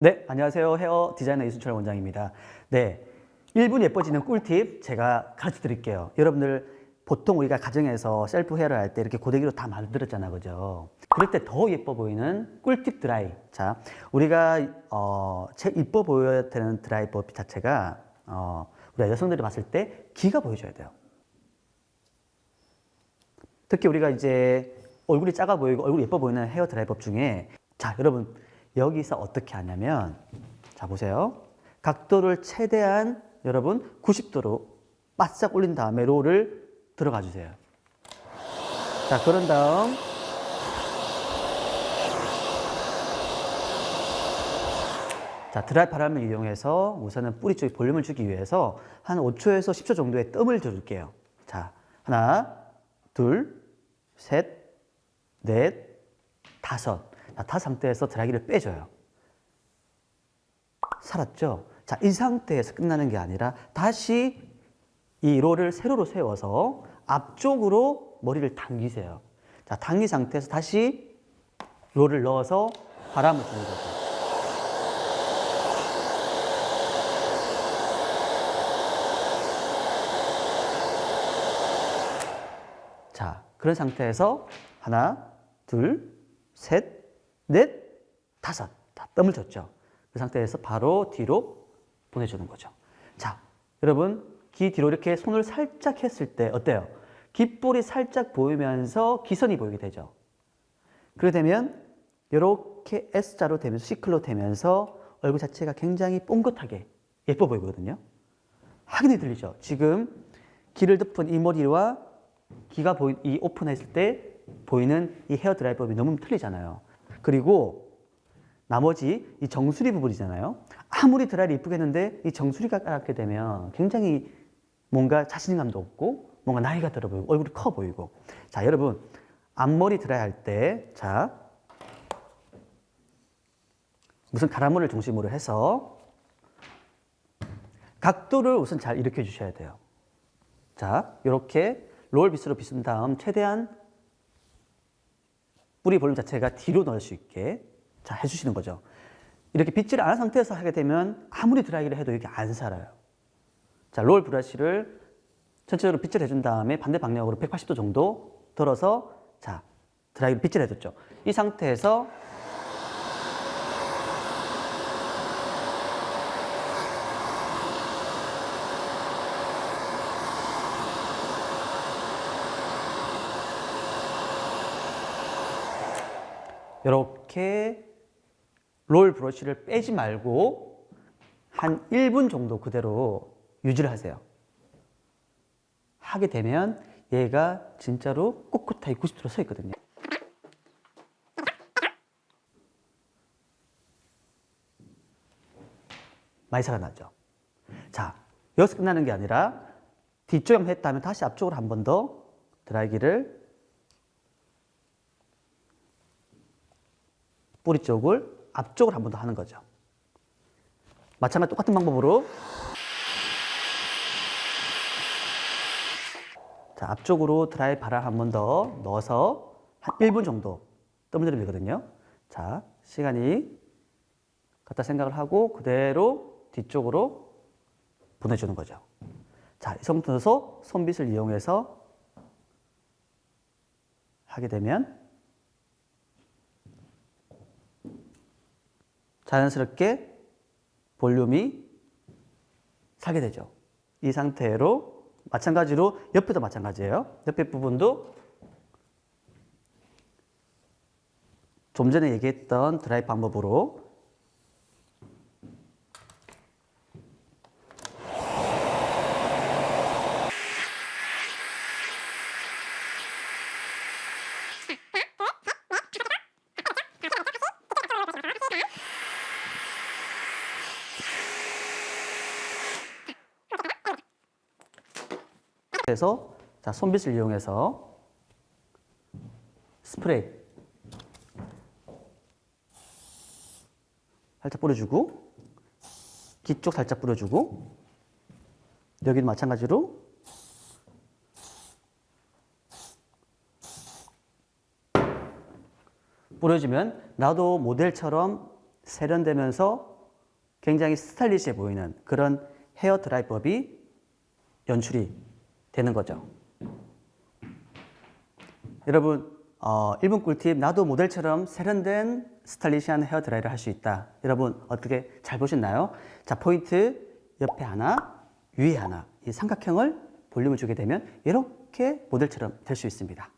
네, 안녕하세요. 헤어 디자이너 이순철 원장입니다. 네, 1분 예뻐지는 꿀팁 제가 가르쳐 드릴게요. 여러분들 보통 우리가 가정에서 셀프 헤어를 할 때 이렇게 고데기로 다 만들었잖아, 그죠? 그럴 때 더 예뻐 보이는 꿀팁 드라이. 자, 우리가 어, 제 이뻐 보여야 되는 드라이 법 자체가 어, 우리가 여성들이 봤을 때 기가 보여줘야 돼요. 특히 우리가 이제 얼굴이 작아 보이고 얼굴이 예뻐 보이는 헤어 드라이법 중에 자 여러분 여기서 어떻게 하냐면 자 보세요. 각도를 최대한 여러분 90도로 바싹 올린 다음에 롤을 들어가 주세요. 자 그런 다음. 자 드라이 바람을 이용해서 우선은 뿌리 쪽에 볼륨을 주기 위해서 한 5초에서 10초 정도의 뜸을 줘줄게요. 자 하나 둘 셋, 넷, 다섯. 자, 다섯 상태에서 드라이기를 빼줘요. 살았죠? 자, 이 상태에서 끝나는 게 아니라 다시 이 롤을 세로로 세워서 앞쪽으로 머리를 당기세요. 자, 당긴 상태에서 다시 롤을 넣어서 바람을 주는 거죠. 자, 그런 상태에서 하나, 둘, 셋, 넷, 다섯. 다 뜸을 줬죠. 그 상태에서 바로 뒤로 보내주는 거죠. 자, 여러분, 귀 뒤로 이렇게 손을 살짝 했을 때 어때요? 귓볼이 살짝 보이면서 기선이 보이게 되죠. 그렇게 되면 이렇게 S자로 되면서 C클로 되면서 얼굴 자체가 굉장히 뽕긋하게 예뻐 보이거든요. 확인이 들리죠? 지금 귀를 덮은 이 머리와 귀가 보이, 이 오픈했을 때 보이는 이 헤어 드라이법이 너무 틀리잖아요. 그리고 나머지 이 정수리 부분이잖아요. 아무리 드라이를 이쁘게 했는데 이 정수리가 까맣게 되면 굉장히 뭔가 자신감도 없고 뭔가 나이가 들어 보이고 얼굴이 커 보이고. 자, 여러분 앞머리 드라이 할 때, 자, 무슨 가라머리를 중심으로 해서 각도를 우선 잘 일으켜 주셔야 돼요. 자, 이렇게 롤 빗으로 빗은 다음 최대한 뿌리 볼륨 자체가 뒤로 넣을 수 있게 자 해주시는 거죠. 이렇게 빗질 안 한 상태에서 하게 되면 아무리 드라이기를 해도 이게 안 살아요. 자, 롤 브러쉬를 전체적으로 빗질 해준 다음에 반대 방향으로 180도 정도 들어서 자, 드라이기를 빗질 해줬죠. 이 상태에서 이렇게 롤 브러쉬를 빼지 말고 한 1분 정도 그대로 유지를 하세요. 하게 되면 얘가 진짜로 꿋꿋하게 90도로 서 있거든요. 많이 살아나죠. 자, 여기서 끝나는 게 아니라 뒤쪽에 했다면 다시 앞쪽으로 한 번 더 드라이기를 뿌리 쪽을 앞쪽으로 한 번 더 하는 거죠. 마찬가지 똑같은 방법으로 자, 앞쪽으로 드라이 바람 한번 더 넣어서 한 1분 정도 들이면 되거든요. 자, 시간이 갖다 생각을 하고 그대로 뒤쪽으로 보내주는 거죠. 자, 이 상태에서 손빗을 이용해서 하게 되면 자연스럽게 볼륨이 살게 되죠. 이 상태로 마찬가지로 옆에도 마찬가지예요. 옆에 부분도 좀 전에 얘기했던 드라이 방법으로 해서 자 손빗을 이용해서 스프레이 살짝 뿌려주고 뒤쪽 살짝 뿌려주고 여기는 마찬가지로 뿌려주면 나도 모델처럼 세련되면서 굉장히 스타일리시해 보이는 그런 헤어 드라이법이 연출이 되는 거죠. 여러분, 어, 1분 꿀팁, 나도 모델처럼 세련된 스타일리시한 헤어 드라이를 할 수 있다. 여러분, 어떻게 잘 보셨나요? 자, 포인트, 옆에 하나, 위에 하나, 이 삼각형을 볼륨을 주게 되면 이렇게 모델처럼 될 수 있습니다.